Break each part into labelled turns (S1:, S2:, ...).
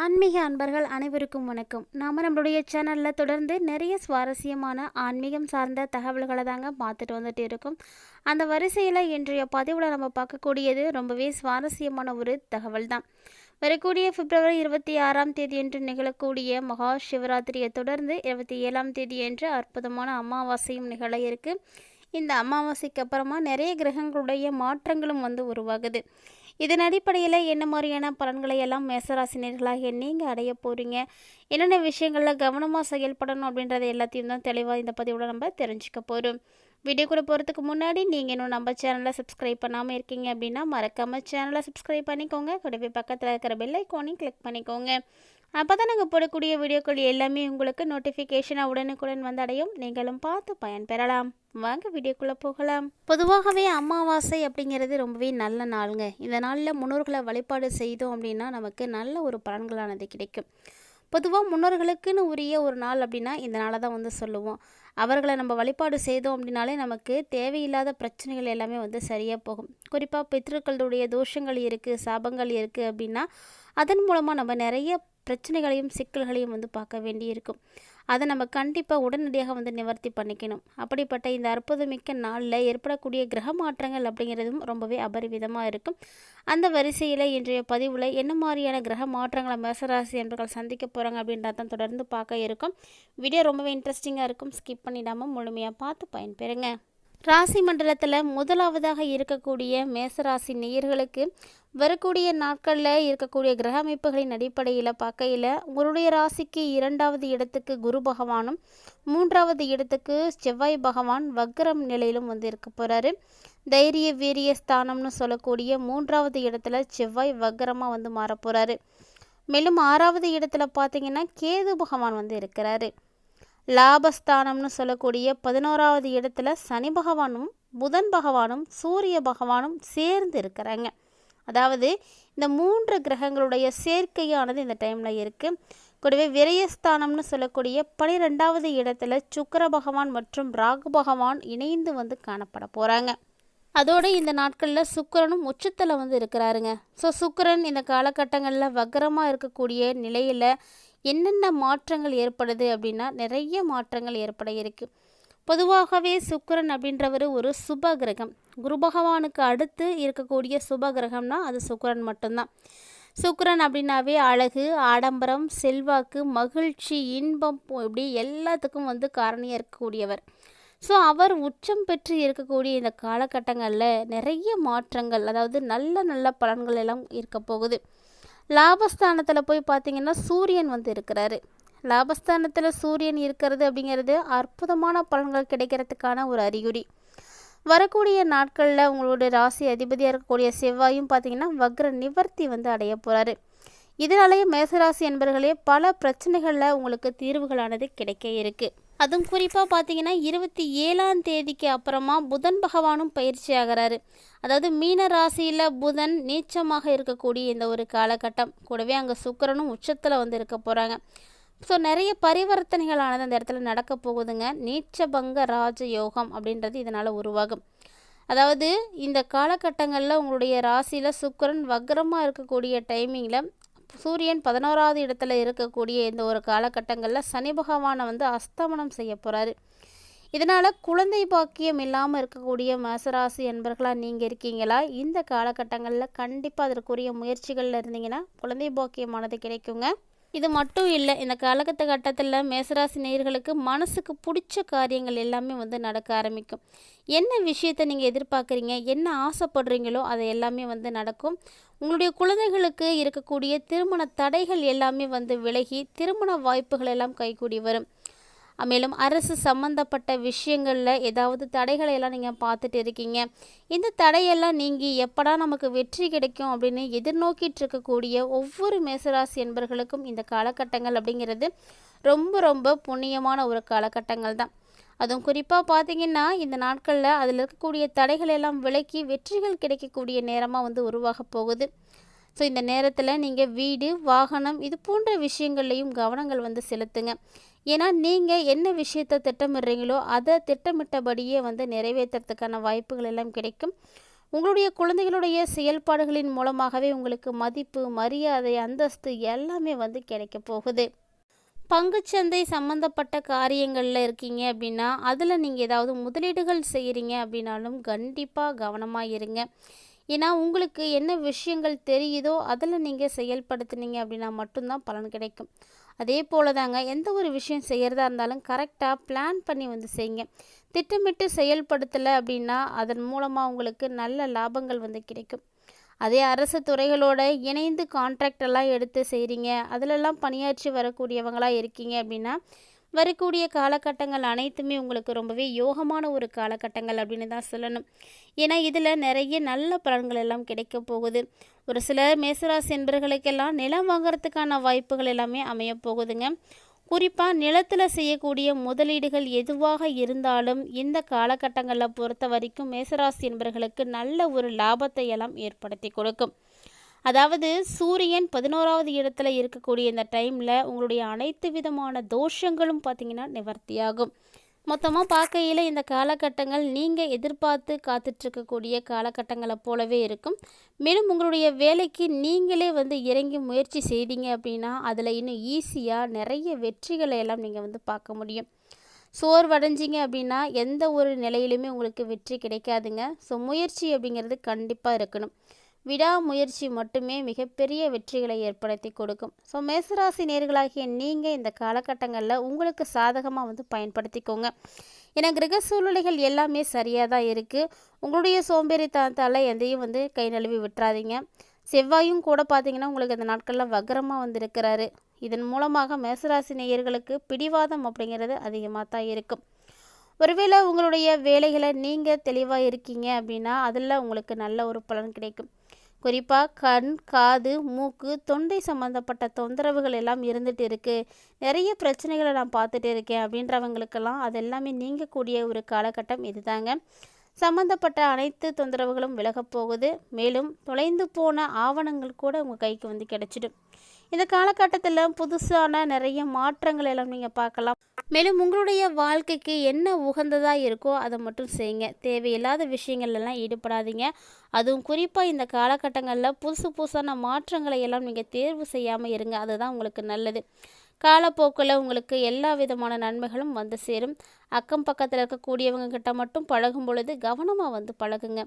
S1: ஆன்மீக அன்பர்கள் அனைவருக்கும் வணக்கம். நாம் நம்மளுடைய சேனலில் தொடர்ந்து நிறைய சுவாரஸ்யமான ஆன்மீகம் சார்ந்த தகவல்களை தாங்க பார்த்துட்டு வந்துட்டு இருக்கோம். அந்த வரிசையில் இன்றைய பதிவில் நம்ம பார்க்கக்கூடியது ரொம்பவே சுவாரஸ்யமான ஒரு தகவல் தான் வரக்கூடிய பிப்ரவரி இருபத்தி ஆறாம் தேதியன்று நிகழக்கூடிய மகா சிவராத்திரியை தொடர்ந்து இருபத்தி ஏழாம் தேதியன்று அற்புதமான அமாவாசையும் நிகழ இருக்கு. இந்த அமாவாசைக்கு அப்புறமா நிறைய கிரகங்களுடைய மாற்றங்களும் வந்து உருவாகுது. இதன் அடிப்படையில் என்ன மாதிரியான பலன்களை எல்லாம் மேசராசினியர்களாக நீங்கள் அடைய போகிறீங்க என்னென்ன விஷயங்களில் கவனமாக செயல்படணும் அப்படின்றத எல்லாத்தையும் தான் தெளிவாக இந்த பதிவோட நம்ம தெரிஞ்சுக்க போகிறோம் வீடியோ கூட போகிறதுக்கு முன்னாடி நீங்கள் இன்னும் நம்ம சேனலை சப்ஸ்கிரைப் பண்ணாமல் இருக்கீங்க அப்படின்னா மறக்காமல் சேனலை சப்ஸ்கிரைப் பண்ணிக்கோங்க. கூடவே பக்கத்தில் இருக்கிற பெல் ஐக்கானையும் கிளிக் பண்ணிக்கோங்க. அப்போ தான் நாங்கள் போடக்கூடிய வீடியோக்கள் எல்லாமே உங்களுக்கு நோட்டிஃபிகேஷனாக உடனுக்குடன் வந்தடையும். நீங்களும் பார்த்து பயன்பெறலாம் வாங்க வீடியோக்குள்ளே போகலாம். பொதுவாகவே அமாவாசை அப்படிங்கிறது ரொம்பவே நல்ல நாளுங்க. இந்த நாளில் முன்னோர்களை வழிபாடு செய்தோம் அப்படின்னா நமக்கு நல்ல ஒரு பலன்களானது கிடைக்கும். பொதுவாக முன்னோர்களுக்குன்னு உரிய ஒரு நாள் அப்படின்னா இந்த நாளை தான் வந்து சொல்லுவோம். அவர்களை நம்ம வழிபாடு செய்தோம் அப்படின்னாலே நமக்கு தேவையில்லாத பிரச்சனைகள் எல்லாமே வந்து சரியாக போகும். குறிப்பாக பித்ருக்களுடைய தோஷங்கள் இருக்குது சாபங்கள் இருக்குது அப்படின்னா அதன் மூலமாக நம்ம நிறைய பிரச்சனைகளையும் சிக்கல்களையும் வந்து பார்க்க வேண்டியிருக்கும். அதை நம்ம கண்டிப்பாக உடனடியாக வந்து நிவர்த்தி பண்ணிக்கணும். அப்படிப்பட்ட இந்த அற்புதமிக்க நாளில் ஏற்படக்கூடிய கிரக மாற்றங்கள் அப்படிங்கிறதும் ரொம்பவே அபரிவிதமாக இருக்கும். அந்த வரிசையில் இன்றைய பதிவில் என்ன மாதிரியான கிரக மாற்றங்களை மேசராசி என்பர்கள் சந்திக்க போகிறாங்க அப்படின்றதான் தொடர்ந்து பார்க்க இருக்கும். வீடியோ ரொம்பவே இன்ட்ரெஸ்டிங்காக இருக்கும். ஸ்கிப் பண்ணிடாமல் முழுமையாக பார்த்து பயன்பெறுங்க. ராசி மண்டலத்தில் முதலாவதாக இருக்கக்கூடிய மேசராசி நேயர்களுக்கு வரக்கூடிய நாட்களில் இருக்கக்கூடிய கிரக அமைப்புகளின் அடிப்படையில் பார்க்கையில் உங்களுடைய ராசிக்கு இரண்டாவது இடத்துக்கு குரு பகவானும் மூன்றாவது இடத்துக்கு செவ்வாய் பகவான் வக்ரம் நிலையிலும் வந்து இருக்க போகிறாரு தைரிய வீரிய ஸ்தானம்னு சொல்லக்கூடிய மூன்றாவது இடத்துல செவ்வாய் வக்ரமாக வந்து மாறப்போகிறாரு மேலும் ஆறாவது இடத்துல பார்த்தீங்கன்னா கேது பகவான் வந்து இருக்கிறாரு. லாபஸ்தானம்னு சொல்லக்கூடிய பதினோராவது இடத்துல சனி பகவானும் புதன் பகவானும் சூரிய பகவானும் சேர்ந்து இருக்கிறாங்க. அதாவது இந்த மூன்று கிரகங்களுடைய சேர்க்கையானது இந்த டைமில் இருக்குது கூடவே விரயஸ்தானம்னு சொல்லக்கூடிய பனிரெண்டாவது இடத்துல சுக்கர பகவான் மற்றும் ராகு பகவான் இணைந்து வந்து காணப்பட போகிறாங்க அதோடு இந்த நாட்களில் சுக்கரனும் உச்சத்தில் வந்து இருக்கிறாருங்க. ஸோ சுக்கரன் இந்த காலகட்டங்களில் வக்கரமாக இருக்கக்கூடிய நிலையில் என்னென்ன மாற்றங்கள் ஏற்படுது அப்படின்னா நிறைய மாற்றங்கள் ஏற்பட இருக்கு. பொதுவாகவே சுக்கரன் அப்படின்றவர் ஒரு சுப கிரகம். குரு பகவானுக்கு அடுத்து இருக்கக்கூடிய சுப கிரகம்னா அது சுக்கரன் மட்டும்தான். சுக்கரன் அப்படின்னாவே அழகு ஆடம்பரம் செல்வாக்கு மகிழ்ச்சி இன்பம் இப்படி எல்லாத்துக்கும் வந்து காரணியாக இருக்கக்கூடியவர். ஸோ அவர் உச்சம் பெற்று இருக்கக்கூடிய இந்த காலகட்டங்களில் நிறைய மாற்றங்கள் அதாவது நல்ல நல்ல பலன்கள் எல்லாம் இருக்க போகுது. லாபஸ்தானத்தில் போய் பார்த்தீங்கன்னா சூரியன் வந்து இருக்கிறாரு. லாபஸ்தானத்தில் சூரியன் இருக்கிறது அப்படிங்கிறது அற்புதமான பலன்கள் கிடைக்கிறதுக்கான ஒரு அறிகுறி. வரக்கூடிய நாட்களில் உங்களுடைய ராசி அதிபதியாக இருக்கக்கூடிய செவ்வாயும் பார்த்தீங்கன்னா வக்ர நிவர்த்தி வந்து அடைய போகிறாரு இதனாலேயே மேசராசி என்பர்களே பல பிரச்சனைகளில் உங்களுக்கு தீர்வுகளானது கிடைக்க இருக்குது அதுவும் குறிப்பாக பார்த்தீங்கன்னா இருபத்தி ஏழாம் தேதிக்கு அப்புறமா புதன் பகவானும் பயிற்சி ஆகிறாரு அதாவது மீன ராசியில் புதன் நீச்சமாக இருக்கக்கூடிய இந்த ஒரு காலகட்டம். கூடவே அங்கே சுக்கரனும் உச்சத்தில் வந்து இருக்க போகிறாங்க ஸோ நிறைய பரிவர்த்தனைகளானது அந்த இடத்துல நடக்க போகுதுங்க. நீச்சபங்க ராஜ யோகம் அப்படின்றது இதனால் உருவாகும். அதாவது இந்த காலகட்டங்களில் உங்களுடைய ராசியில் சுக்கரன் வக்ரமாக இருக்கக்கூடிய டைமிங்கில் சூரியன் பதினோராவது இடத்துல இருக்கக்கூடிய இந்த ஒரு காலகட்டங்களில் சனி பகவானை வந்து அஸ்தமனம் செய்ய போகிறாரு இதனால் குழந்தை பாக்கியம் இல்லாமல் இருக்கக்கூடிய மேசராசி என்பர்களாக நீங்கள் இருக்கீங்களா? இந்த காலகட்டங்களில் கண்டிப்பாக அதற்குரிய முயற்சிகளில் இருந்தீங்கன்னா குழந்தை பாக்கியமானது கிடைக்குங்க. இது மட்டும் இல்லை இந்த காலகட்ட கட்டத்தில் மேசராசி நேயர்களுக்கு மனசுக்கு பிடிச்ச காரியங்கள் எல்லாமே வந்து நடக்க ஆரம்பிக்கும். என்ன விஷயத்தை நீங்கள் எதிர்பார்க்குறீங்க? என்ன ஆசைப்படுறீங்களோ அது எல்லாமே வந்து நடக்கும். உங்களுடைய குழந்தைகளுக்கு இருக்கக்கூடிய திருமண தடைகள் எல்லாமே வந்து விலகி திருமண வாய்ப்புகள் எல்லாம் கைகூடி வரும். மேலும் அரசு சம்மந்தப்பட்ட விஷயங்களில் ஏதாவது தடைகளை எல்லாம் நீங்கள் பார்த்துட்டு இருக்கீங்க. இந்த தடையெல்லாம் நீங்கி எப்படா நமக்கு வெற்றி கிடைக்கும் அப்படின்னு எதிர்நோக்கிட்டு இருக்கக்கூடிய ஒவ்வொரு மேசராசி என்பர்களுக்கும் இந்த காலகட்டங்கள் அப்படிங்கிறது ரொம்ப ரொம்ப புண்ணியமான ஒரு காலகட்டங்கள் தான். அதுவும் குறிப்பாக பார்த்தீங்கன்னா இந்த நாட்களில் அதில் இருக்கக்கூடிய தடைகள் எல்லாம் விலக்கி வெற்றிகள் கிடைக்கக்கூடிய நேரமாக வந்து உருவாக போகுது. ஸோ இந்த நேரத்தில் நீங்கள் வீடு வாகனம் இது போன்ற விஷயங்கள்லையும் கவனங்கள் வந்து செலுத்துங்க. ஏன்னா நீங்கள் என்ன விஷயத்தை திட்டமிடுறீங்களோ அதை திட்டமிட்டபடியே வந்து நிறைவேற்றுறதுக்கான வாய்ப்புகள் எல்லாம் கிடைக்கும். உங்களுடைய குழந்தைகளுடைய செயல்பாடுகளின் மூலமாகவே உங்களுக்கு மதிப்பு மரியாதை அந்தஸ்து எல்லாமே வந்து கிடைக்க போகுது. பங்குச்சந்தை சம்மந்தப்பட்ட காரியங்களில் இருக்கீங்க அப்படின்னா அதில் நீங்கள் ஏதாவது முதலீடுகள் செய்கிறீங்க அப்படின்னாலும் கண்டிப்பாக கவனமாக இருங்க. ஏன்னா உங்களுக்கு என்ன விஷயங்கள் தெரியுதோ அதில் நீங்கள் செயல்படுத்துனீங்க அப்படின்னா மட்டும்தான் பலன் கிடைக்கும். அதே போல் தாங்க எந்த ஒரு விஷயம் செய்கிறதா இருந்தாலும் கரெக்டாக பிளான் பண்ணி வந்து செய்யுங்க. திட்டமிட்டு செயல்படுத்தலை அப்படின்னா அதன் மூலமாக உங்களுக்கு நல்ல லாபங்கள் வந்து கிடைக்கும். அதே அரசு துறைகளோட இணைந்து கான்ட்ராக்ட் எல்லாம் எடுத்து செய்கிறீங்க அதிலெல்லாம் பணியாற்றி வரக்கூடியவங்களாக இருக்கீங்க அப்படின்னா வரக்கூடிய காலகட்டங்கள் அனைத்துமே உங்களுக்கு ரொம்பவே யோகமான ஒரு காலகட்டங்கள் அப்படின்னு தான் சொல்லணும். ஏன்னா இதில் நிறைய நல்ல பலன்கள் எல்லாம் கிடைக்க போகுது. ஒரு சில மேசராசி என்பர்களுக்கெல்லாம் நிலம் வாங்குறதுக்கான வாய்ப்புகள் எல்லாமே அமைய போகுதுங்க. குறிப்பாக நிலத்தில் செய்யக்கூடிய முதலீடுகள் எதுவாக இருந்தாலும் இந்த காலகட்டங்களில் பொறுத்த வரைக்கும் மேசராசி என்பர்களுக்கு நல்ல ஒரு லாபத்தை எல்லாம் ஏற்படுத்தி கொடுக்கும். அதாவது சூரியன் பதினோராவது இடத்துல இருக்கக்கூடிய இந்த டைமில் உங்களுடைய அனைத்து விதமான தோஷங்களும் பார்த்திங்கன்னா நிவர்த்தியாகும். மொத்தமாக பார்க்கையில் இந்த காலகட்டங்கள் நீங்கள் எதிர்பார்த்து காத்துட்ருக்கக்கூடிய காலகட்டங்களை போலவே இருக்கும். மேலும் உங்களுடைய வேலைக்கு நீங்களே வந்து இறங்கி முயற்சி செய்தீங்க அப்படின்னா அதில் இன்னும் ஈஸியாக நிறைய வெற்றிகளை எல்லாம் நீங்கள் வந்து பார்க்க முடியும். சோர்வடைஞ்சிங்க அப்படின்னா எந்த ஒரு நிலையிலுமே உங்களுக்கு வெற்றி கிடைக்காதுங்க. ஸோ முயற்சி அப்படிங்கிறது கண்டிப்பாக இருக்கணும். விடாமுயற்சி மட்டுமே மிகப்பெரிய வெற்றிகளை ஏற்படுத்தி கொடுக்கும். ஸோ மேசராசி நேர்களாகிய நீங்கள் இந்த காலகட்டங்களில் உங்களுக்கு சாதகமாக வந்து பயன்படுத்திக்கோங்க. ஏன்னா கிரக சூழ்நிலைகள் எல்லாமே சரியாக தான் இருக்குது உங்களுடைய சோம்பேறித்தனத்தால் எதையும் வந்து கை நழுவி விட்டுறாதீங்க. செவ்வாயும் கூட பார்த்தீங்கன்னா உங்களுக்கு இந்த நாட்களில் வக்கரமாக வந்திருக்கிறாரு இதன் மூலமாக மேசராசி நேயர்களுக்கு பிடிவாதம் அப்படிங்கிறது அதிகமாக தான் இருக்கும். ஒருவேளை உங்களுடைய வேலைகளை நீங்கள் தெளிவாக இருக்கீங்க அப்படின்னா அதில் உங்களுக்கு நல்ல ஒரு பலன் கிடைக்கும். குறிப்பாக கண் காது மூக்கு தொண்டை சம்மந்தப்பட்ட தொந்தரவுகள் எல்லாம் இருந்துகிட்டு இருக்குது நிறைய பிரச்சனைகளை நான் பார்த்துட்டு இருக்கேன் அப்படின்றவங்களுக்கெல்லாம் அது எல்லாமே நீங்கக்கூடிய ஒரு காலகட்டம் இதுதாங்க. சம்மந்தப்பட்ட அனைத்து தொந்தரவுகளும் விலகப் போகுது. மேலும் தொலைந்து போன ஆவணங்கள் கூட உங்கள் கைக்கு வந்து கிடச்சிடும். இந்த காலகட்டத்தில் புதுசான நிறைய மாற்றங்கள் எல்லாம் நீங்கள் பார்க்கலாம். மேலும் உங்களுடைய வாழ்க்கைக்கு என்ன உகந்ததாக இருக்கோ அதை மட்டும் செய்யுங்க. தேவையில்லாத விஷயங்கள்லாம் ஈடுபடாதீங்க. அதுவும் குறிப்பாக இந்த காலகட்டங்களில் புதுசு புதுசான மாற்றங்களை எல்லாம் நீங்கள் தேர்வு செய்யாமல் இருங்க. அதுதான் உங்களுக்கு நல்லது. காலப்போக்கில் உங்களுக்கு எல்லா விதமான நன்மைகளும் வந்து சேரும். அக்கம் பக்கத்தில் இருக்கக்கூடியவங்க கிட்ட மட்டும் பழகும் பொழுது கவனமாக வந்து பழகுங்க.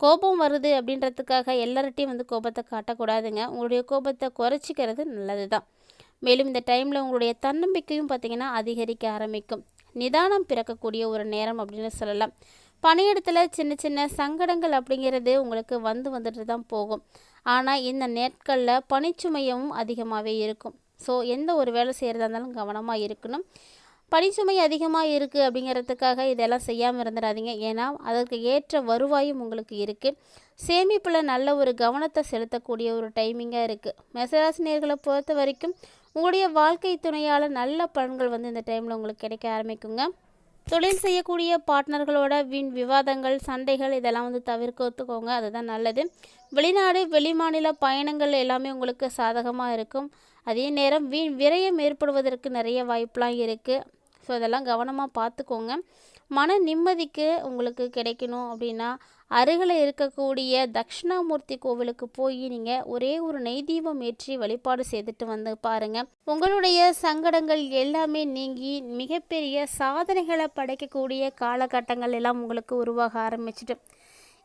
S1: கோபம் வருது அப்படின்றதுக்காக எல்லார்ட்டையும் வந்து கோபத்தை காட்டக்கூடாதுங்க. உங்களுடைய கோபத்தை குறைச்சிக்கிறது நல்லது தான் மேலும் இந்த டைமில் உங்களுடைய தன்னம்பிக்கையும் பார்த்திங்கன்னா அதிகரிக்க ஆரம்பிக்கும். நிதானம் பிறக்கக்கூடிய ஒரு நேரம் அப்படின்னு சொல்லலாம். பணியிடத்தில் சின்ன சின்ன சங்கடங்கள் அப்படிங்கிறது உங்களுக்கு வந்து வந்துட்டு தான் போகும். ஆனால் இந்த நேட்களில் பனிச்சுமையும் அதிகமாகவே இருக்கும். ஸோ எந்த ஒரு வேலை செய்கிறதா இருந்தாலும் கவனமாக இருக்கணும். பணிச்சுமை அதிகமாக இருக்குது அப்படிங்கிறதுக்காக இதெல்லாம் செய்யாமல் இருந்துடாதீங்க. ஏன்னா அதற்கு ஏற்ற வருவாயும் உங்களுக்கு இருக்குது சேமிப்பில் நல்ல ஒரு கவனத்தை செலுத்தக்கூடிய ஒரு டைமிங்காக இருக்குது மெசராசினியர்களை பொறுத்த வரைக்கும் உங்களுடைய வாழ்க்கை துணையால் நல்ல பலன்கள் வந்து இந்த டைமில் உங்களுக்கு கிடைக்க ஆரம்பிக்குங்க. தொழில் செய்யக்கூடிய பார்ட்னர்களோட வீண் விவாதங்கள் சண்டைகள் இதெல்லாம் வந்து தவிர்க்கத்துக்கோங்க அதுதான் நல்லது. வெளிநாடு வெளிமாநில பயணங்கள் எல்லாமே உங்களுக்கு சாதகமாக இருக்கும். அதே நேரம் வீண் விரயம் ஏற்படுவதற்கு நிறைய வாய்ப்பெலாம் இருக்குது ஸோ அதெல்லாம் கவனமாக பார்த்துக்கோங்க மன நிம்மதிக்கு உங்களுக்கு கிடைக்கணும் அப்படின்னா அருகில் இருக்கக்கூடிய தக்ஷணாமூர்த்தி கோவிலுக்கு போய் நீங்கள் ஒரே ஒரு நெய் தீபம் ஏற்றி வழிபாடு செய்துட்டு வந்து பாருங்கள் உங்களுடைய சங்கடங்கள் எல்லாமே நீங்கி மிகப்பெரிய சாதனைகளை படைக்கக்கூடிய காலகட்டங்கள் எல்லாம் உங்களுக்கு உருவாக ஆரம்பிச்சிட்டு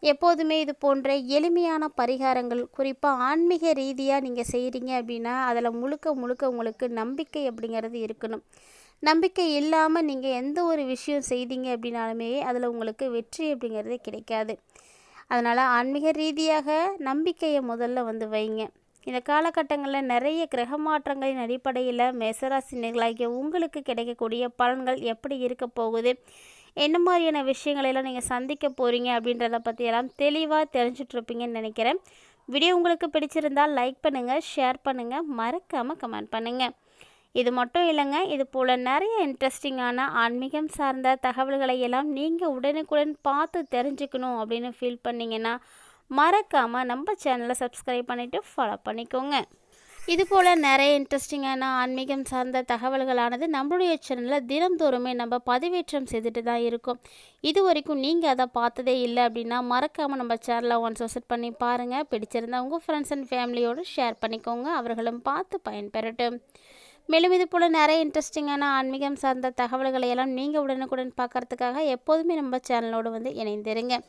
S1: எப்போதுமே இது போன்ற எளிமையான பரிகாரங்கள் குறிப்பாக ஆன்மீக ரீதியாக நீங்கள் செய்கிறீங்க அப்படின்னா அதில் முழுக்க முழுக்க உங்களுக்கு நம்பிக்கை அப்படிங்கிறது இருக்கணும். நம்பிக்கை இல்லாமல் நீங்கள் எந்த ஒரு விஷயம் செய்தீங்க அப்படின்னாலுமே அதில் உங்களுக்கு வெற்றி அப்படிங்கிறது கிடைக்காது. அதனால் ஆன்மீக ரீதியாக நம்பிக்கையை முதல்ல வந்து வைங்க. இந்த காலகட்டங்களில் நிறைய கிரக மாற்றங்களின் அடிப்படையில் மேசராசினர்களாகிய உங்களுக்கு கிடைக்கக்கூடிய பலன்கள் எப்படி இருக்க போகுது? என்ன மாதிரியான விஷயங்களெல்லாம் நீங்கள் சந்திக்க போகிறீங்க அப்படின்றத பற்றியெல்லாம் தெளிவாக தெரிஞ்சிட்ருப்பீங்கன்னு நினைக்கிறேன். வீடியோ உங்களுக்கு பிடிச்சிருந்தால் லைக் பண்ணுங்கள் ஷேர் பண்ணுங்கள் மறக்காமல் கமெண்ட் பண்ணுங்கள் இது மட்டும் இல்லைங்க இது போல் நிறைய இன்ட்ரெஸ்டிங்கான ஆன்மீகம் சார்ந்த தகவல்களை எல்லாம் நீங்கள் உடனுக்குடன் பார்த்து தெரிஞ்சுக்கணும் அப்படின்னு ஃபீல் பண்ணிங்கன்னா மறக்காமல் நம்ம சேனலை சப்ஸ்கிரைப் பண்ணிவிட்டு ஃபாலோ பண்ணிக்கோங்க. இது போல் நிறைய இன்ட்ரெஸ்டிங்கான ஆன்மீகம் சார்ந்த தகவல்களானது நம்மளுடைய சேனலில் தினந்தோறுமே நம்ம பதிவேற்றம் செய்துட்டு தான் இருக்கோம். இது வரைக்கும் நீங்கள் அதை பார்த்ததே இல்லை அப்படின்னா மறக்காமல் நம்ம சேனலை ஒன்ஸ் விசிட் பண்ணி பாருங்கள் பிடிச்சிருந்தா உங்கள் ஃப்ரெண்ட்ஸ் அண்ட் ஃபேமிலியோடு ஷேர் பண்ணிக்கோங்க. அவர்களும் பார்த்து பயன்பெறட்டும். மேலும் இது போல் நிறைய இன்ட்ரெஸ்டிங்கான ஆன்மீகம் சார்ந்த தகவல்களை எல்லாம் நீங்கள் உடனுக்குடன் பார்க்கறதுக்காக எப்போதுமே நம்ம சேனலோடு வந்து இணைந்திருங்க.